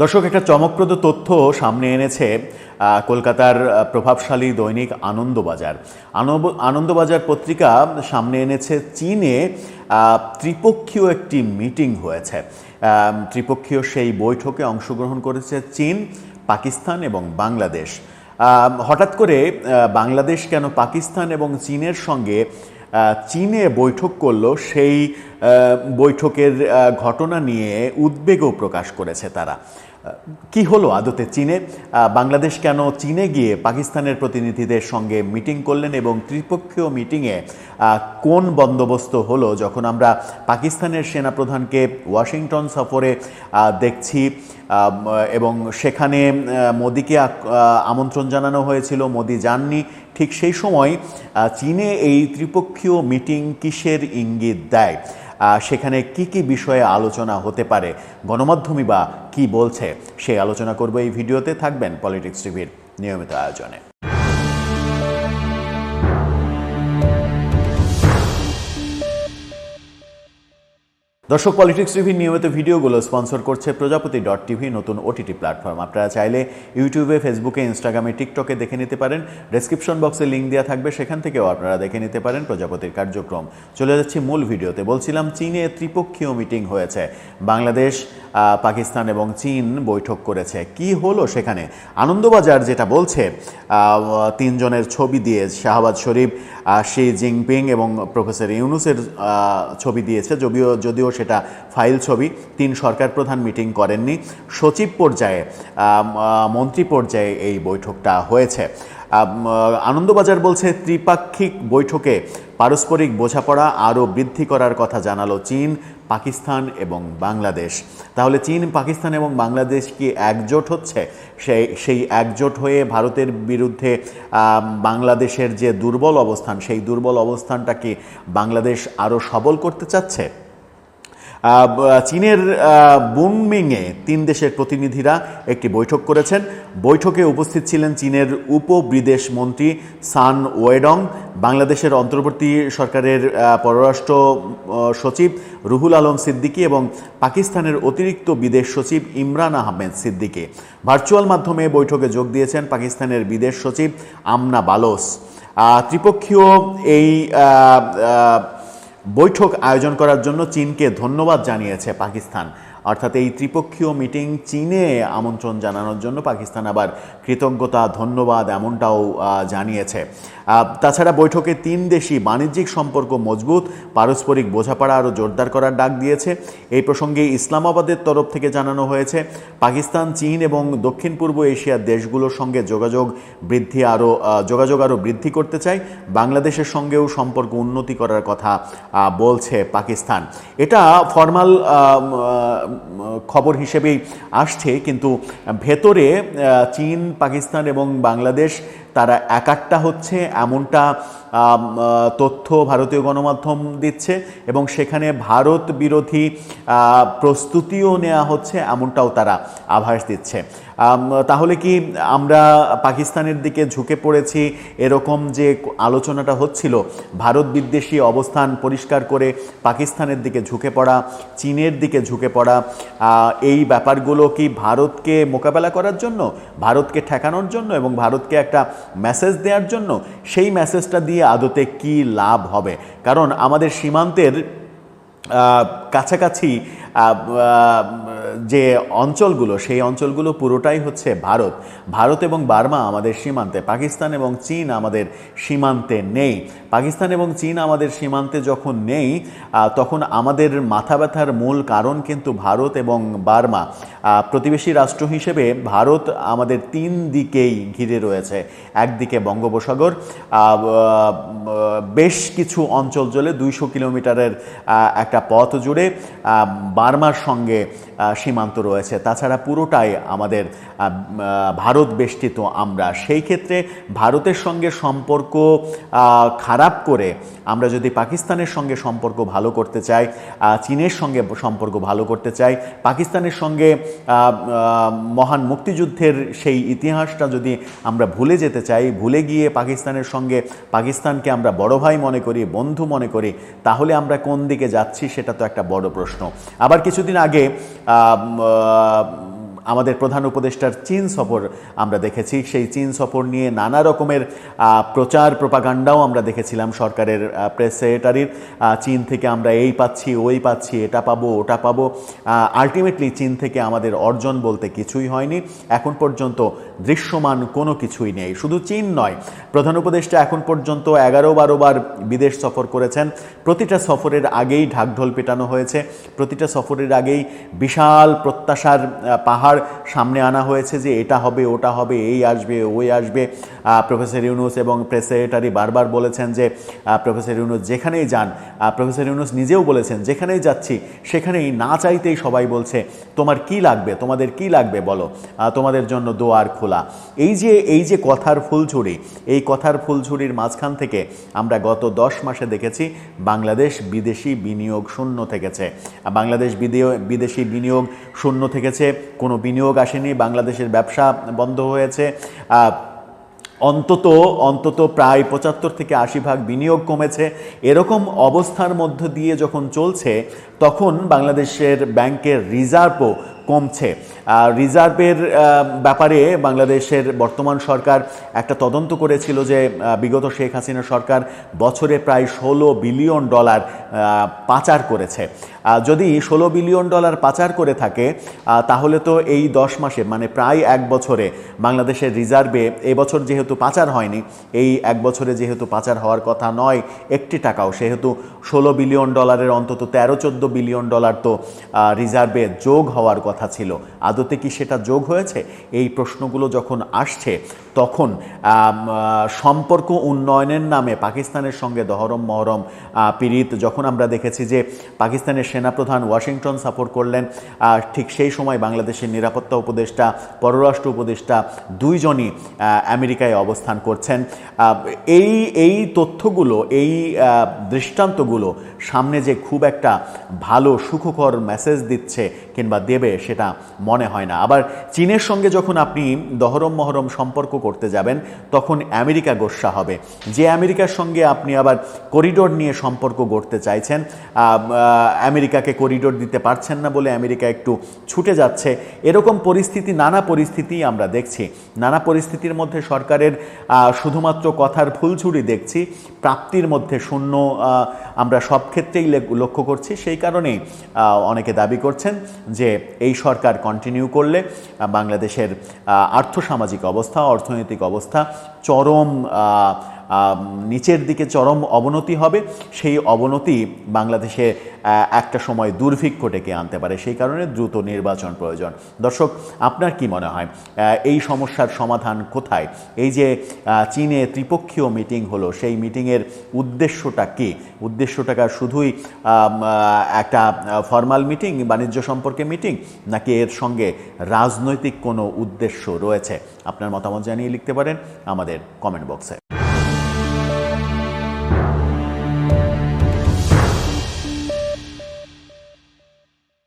দর্শক, একটা চমকপ্রদ তথ্য সামনে এনেছে কলকাতার প্রভাবশালী দৈনিক আনন্দবাজার। আনন্দবাজার পত্রিকা সামনে এনেছে, চীনে ত্রিপক্ষীয় একটি মিটিং হয়েছে। ত্রিপক্ষীয় সেই বৈঠকে অংশগ্রহণ করেছে চীন, পাকিস্তান এবং বাংলাদেশ। হঠাৎ করে বাংলাদেশ কেন পাকিস্তান এবং চীনের সঙ্গে চীনে বৈঠক করল, সেই বৈঠকের ঘটনা নিয়ে উদ্বেগও প্রকাশ করেছে তারা। কি হলো আদতে চীনে? বাংলাদেশ কেন চীনে গিয়ে পাকিস্তানের প্রতিনিধিদের সঙ্গে মিটিং করলেন এবং ত্রিপক্ষীয় মিটিংয়ে কোন বন্দোবস্ত হলো যখন আমরা পাকিস্তানের সেনাপ্রধানকে ওয়াশিংটন সফরে দেখছি এবং সেখানে মোদিকে আমন্ত্রণ জানানো হয়েছিল, মোদি যাননি, ঠিক সেই সময় চীনে এই ত্রিপক্ষীয় মিটিং কিসের ইঙ্গিত দেয়? সেখানে কি কি বিষয়ে আলোচনা হতে পারে, গণমাধ্যমই বা কি বলছে, সেই আলোচনা করব এই ভিডিওতে। থাকবেন পলিটিক্স টিভির নিয়মিত আয়োজনে। দর্শক পলিটিক্স টিভির নিয়মিত ভিডিওগুলো স্পন্সর করছে প্রজাপতি ডট টিভি, নতুন ওটিটি প্ল্যাটফর্ম। আপনারা চাইলে ইউটিউবে, ফেসবুকে, ইনস্টাগ্রামে, টিকটকে দেখে নিতে পারেন। ডেসক্রিপশন বক্সে লিঙ্ক দেওয়া থাকবে, সেখান থেকেও আপনারা দেখে নিতে পারেন প্রজাপতির কার্যক্রম। চলে যাচ্ছি মূল ভিডিওতে। বলছিলাম, চীনে ত্রিপক্ষীয় মিটিং হয়েছে। বাংলাদেশ পাকিস্তান এবং চীন বৈঠক করেছে। কি হলো সেখানে? আনন্দবাজার যেটা বলছে তিনজনের ছবি দিয়ে শাহবাজ শরীফ শি জিনপিং এবং প্রফেসর ইউনুসের ছবি দিয়েছে। যদিও যদিও সেটা ফাইল ছবি। তিন সরকার প্রধান মিটিং করেননি। সচিব পর্যায়ে মন্ত্রী পর্যায়ে এই বৈঠকটা হয়েছে। আনন্দবাজার বলছে, ত্রিপাক্ষিক বৈঠকে পারস্পরিক বোঝাপড়া আরও বৃদ্ধি করার কথা জানালো চীন, পাকিস্তান এবং বাংলাদেশ। তাহলে চীন, পাকিস্তান এবং বাংলাদেশ কি একজোট হচ্ছে? সেই সেই একজোট হয়ে ভারতের বিরুদ্ধে বাংলাদেশের যে দুর্বল অবস্থান, সেই দুর্বল অবস্থানটা কি বাংলাদেশ আরও সবল করতে চাচ্ছে? চীনের বুনমিংয়ে তিন দেশের প্রতিনিধিরা একটি বৈঠক করেছেন। বৈঠকে উপস্থিত ছিলেন চীনের উপ বিদেশ মন্ত্রী সান ওয়েডং, বাংলাদেশের অন্তর্বর্তী সরকারের পররাষ্ট্র সচিব রুহুল আলম সিদ্দিকী এবং পাকিস্তানের অতিরিক্ত বিদেশ সচিব ইমরান আহমেদ সিদ্দিকী। ভার্চুয়াল মাধ্যমে বৈঠকে যোগ দিয়েছেন পাকিস্তানের বিদেশ সচিব আমনা বালোস। ত্রিপক্ষীয় এই বৈঠক আয়োজন করার জন্য চীনকে ধন্যবাদ জানিয়েছে পাকিস্তান। অর্থাৎ এই ত্রিপক্ষীয় মিটিং চীনে আমন্ত্রণ জানানোর জন্য পাকিস্তান আবার কৃতজ্ঞতা, ধন্যবাদ এমনটাও জানিয়েছে। তাছাড়া বৈঠকে তিন দেশই বাণিজ্যিক সম্পর্ক মজবুত, পারস্পরিক বোঝাপড়া আরও জোরদার করার ডাক দিয়েছে। এই প্রসঙ্গে ইসলামাবাদের তরফ থেকে জানানো হয়েছে, পাকিস্তান, চীন এবং দক্ষিণ পূর্ব এশিয়ার দেশগুলোর সঙ্গে যোগাযোগ বৃদ্ধি আরও যোগাযোগ আরও বৃদ্ধি করতে চায়। বাংলাদেশের সঙ্গেও সম্পর্ক উন্নতি করার কথা বলছে পাকিস্তান। এটা ফর্মাল খবর হিসেবেই আসছে কিন্তু ভেতরে চীন পাকিস্তান এবং বাংলাদেশ তারা একাট্টা হচ্ছে এমনটা তথ্য ভারতীয় গণমাধ্যম দিচ্ছে এবং সেখানে ভারত বিরোধী প্রস্তুতিও নেওয়া হচ্ছে এমনটাও তারা আভাস দিচ্ছে। তাহলে কি আমরা পাকিস্তানের দিকে ঝুঁকে পড়েছি এরকম যে আলোচনাটা হচ্ছিল, ভারত বিদ্বেষী অবস্থান পরিষ্কার করে পাকিস্তানের দিকে ঝুঁকে পড়া, চীনের দিকে ঝুঁকে পড়া এই ব্যাপারগুলো কি ভারতকে মোকাবেলা করার জন্য, ভারতকে ঠেকানোর জন্য এবং ভারতকে একটা মেসেজ দেওয়ার জন্য, সেই মেসেজটা দিয়ে আদতে কি লাভ হবে? কারণ আমাদের সীমান্তের কাছাকাছি যে অঞ্চলগুলো, সেই অঞ্চলগুলো পুরোটাই হচ্ছে ভারত। ভারত এবং বার্মা আমাদের সীমান্তে, পাকিস্তান এবং চীন আমাদের সীমান্তে নেই। পাকিস্তান এবং চীন আমাদের সীমান্তে যখন নেই তখন আমাদের মাথা ব্যথার মূল কারণ কিন্তু ভারত এবং বার্মা। প্রতিবেশী রাষ্ট্র হিসেবে ভারত আমাদের তিন দিকেই ঘিরে রয়েছে। একদিকে বঙ্গোপসাগর বেশ কিছু অঞ্চল জুড়ে দুইশো কিলোমিটারের একটা পথ জুড়ে বার্মার সঙ্গে সীমান্ত রয়েছে। তাছাড়া পুরোটাই আমাদের ভারত বেষ্টিত আমরা। সেই ক্ষেত্রে ভারতের সঙ্গে সম্পর্ক খারাপ করে আমরা যদি পাকিস্তানের সঙ্গে সম্পর্ক ভালো করতে চাই চীনের সঙ্গে সম্পর্ক ভালো করতে চাই, পাকিস্তানের সঙ্গে মহান মুক্তিযুদ্ধের সেই ইতিহাসটা যদি আমরা ভুলে যেতে চাই, ভুলে গিয়ে পাকিস্তানের সঙ্গে পাকিস্তানকে আমরা বড় ভাই মনে করি, বন্ধু মনে করি, তাহলে আমরা কোন দিকে যাচ্ছি সেটা তো একটা বড় প্রশ্ন। আবার কিছুদিন আগে à, à আমাদের প্রধান উপদেষ্টার চীন সফর আমরা দেখেছি। সেই চীন সফর নিয়ে নানা রকমের প্রচার প্রপাগান্ডাও আমরা দেখেছিলাম সরকারের প্রেস সেক্রেটারির। চীন থেকে আমরা এই পাচ্ছি, ওই পাচ্ছি, এটা পাবো, ওটা পাবো। আলটিমেটলি চীন থেকে আমাদের অর্জন বলতে কিছুই হয়নি। এখন পর্যন্ত দৃশ্যমান কোনো কিছুই নেই। শুধু চীন নয়, প্রধান উপদেষ্টা এখন পর্যন্ত এগারো বারো বার বিদেশ সফর করেছেন। প্রতিটা সফরের আগেই ঢাকঢোল পেটানো হয়েছে। প্রতিটা সফরের আগেই বিশাল প্রত্যাশার পাহাড় সামনে আনা হয়েছে যে এটা হবে, ওটা হবে, এই আসবে, ওই আসবে। প্রফেসর ইউনুস এবং প্রেস সেক্রেটারি বারবার বলেছেন যে প্রফেসর ইউনুস যেখানেই যান প্রফেসর ইউনুস নিজেও বলেছেন, যেখানেই যাচ্ছি, সেখানেই না চাইতেই সবাই বলছে, তোমার কি লাগবে, তোমাদের কি লাগবে বলো? তোমাদের জন্য দোয়ার খোলা। এই যে এই যে কথার ফুলঝুরি, এই কথার ফুলঝুরির মাঝখান থেকে আমরা গত দশ মাসে দেখেছি, বাংলাদেশ বিদেশি বিনিয়োগ শূন্য থেকেছে। বাংলাদেশ বিদেশি বিনিয়োগ শূন্য থেকেছে, কোনো বিনিয়োগ আসেনি, বাংলাদেশের ব্যবসা বন্ধ হয়েছে। অন্তত অন্তত প্রায় পঁচাত্তর থেকে আশি ভাগ বিনিয়োগ কমেছে। এরকম অবস্থার মধ্য দিয়ে যখন চলছে, তখন বাংলাদেশের ব্যাংকের রিজার্ভও কমছে। রিজার্ভের ব্যাপারে বাংলাদেশের বর্তমান সরকার একটা তদন্ত করেছিল যে বিগত শেখ হাসিনা সরকার বছরে প্রায় ষোলো বিলিয়ন ডলার পাচার করেছে। যদি ষোলো বিলিয়ন ডলার পাচার করে থাকে তাহলে তো এই দশ মাসে মানে প্রায় এক বছরে বাংলাদেশের রিজার্ভে এবছর যেহেতু পাচার হয়নি, এই এক বছরে যেহেতু পাচার হওয়ার কথা নয়, একটি টাকাও, সেহেতু ষোলো বিলিয়ন ডলারের অন্তত তেরো চোদ্দ বিলিয়ন ডলার তো রিজার্ভে যোগ হওয়ার কথা ছিল। আদতে কি সেটা যোগ হয়েছে? এই প্রশ্নগুলো যখন আসছে, তখন সম্পর্ক উন্নয়নের নামে পাকিস্তানের সঙ্গে দহরম মহরম পীড়িত, যখন আমরা দেখেছি যে পাকিস্তানের সেনাপ্রধান ওয়াশিংটন সাপোর্ট করলেন। আহ, ঠিক সেই সময় বাংলাদেশের নিরাপত্তা উপদেষ্টা পররাষ্ট্র উপদেষ্টা দুইজনই আমেরিকায় অবস্থান করছেন। এই এই তথ্যগুলো এই দৃষ্টান্তগুলো সামনে যে খুব একটা ভালো সুখকর মেসেজ দিচ্ছে কিংবা দেবে সেটা মনে হয় না। আবার চীনের সঙ্গে যখন আপনি দহরম মহরম সম্পর্ক করতে যাবেন তখন আমেরিকা গোস্বা হবে। যে আমেরিকার সঙ্গে আপনি আবার করিডোর নিয়ে সম্পর্ক গড়তে চাইছেন আহ, আমেরিকাকে করিডোর দিতে পারছেন না বলে আমেরিকা একটু ছুটে যাচ্ছে। এরকম পরিস্থিতি, নানা পরিস্থিতি আমরা দেখছি। নানা পরিস্থিতির মধ্যে সরকারের শুধুমাত্র কথার ফুলঝুরি দেখছি। প্রাপ্তির মধ্যে শূন্য আমরা সব ক্ষেত্রেই লক্ষ্য করছি। সেই কারণেই অনেকে দাবি করছেন যে এই সরকার কন্টিনিউ করলে বাংলাদেশের আর্থসামাজিক অবস্থা, অর্থনৈতিক অবস্থা চরম নিচের দিকে চরম অবনতি হবে। সেই অবনতি বাংলাদেশে একটা সময় দুর্ভিক্ষ ডেকে আনতে পারে। সেই কারণে দ্রুত নির্বাচন প্রয়োজন। দর্শক, আপনার কি মনে হয়? এই সমস্যার সমাধান কোথায়? এই যে চীনে ত্রিপক্ষীয় মিটিং হলো, সেই মিটিংয়ের উদ্দেশ্যটা কি? উদ্দেশ্যটাকা শুধুই একটা ফর্মাল মিটিং, বাণিজ্য সম্পর্কে মিটিং, নাকি এর সঙ্গে রাজনৈতিক কোনো উদ্দেশ্য রয়েছে? আপনার মতামত জানিয়ে লিখতে পারেন আমাদের কমেন্ট বক্সে।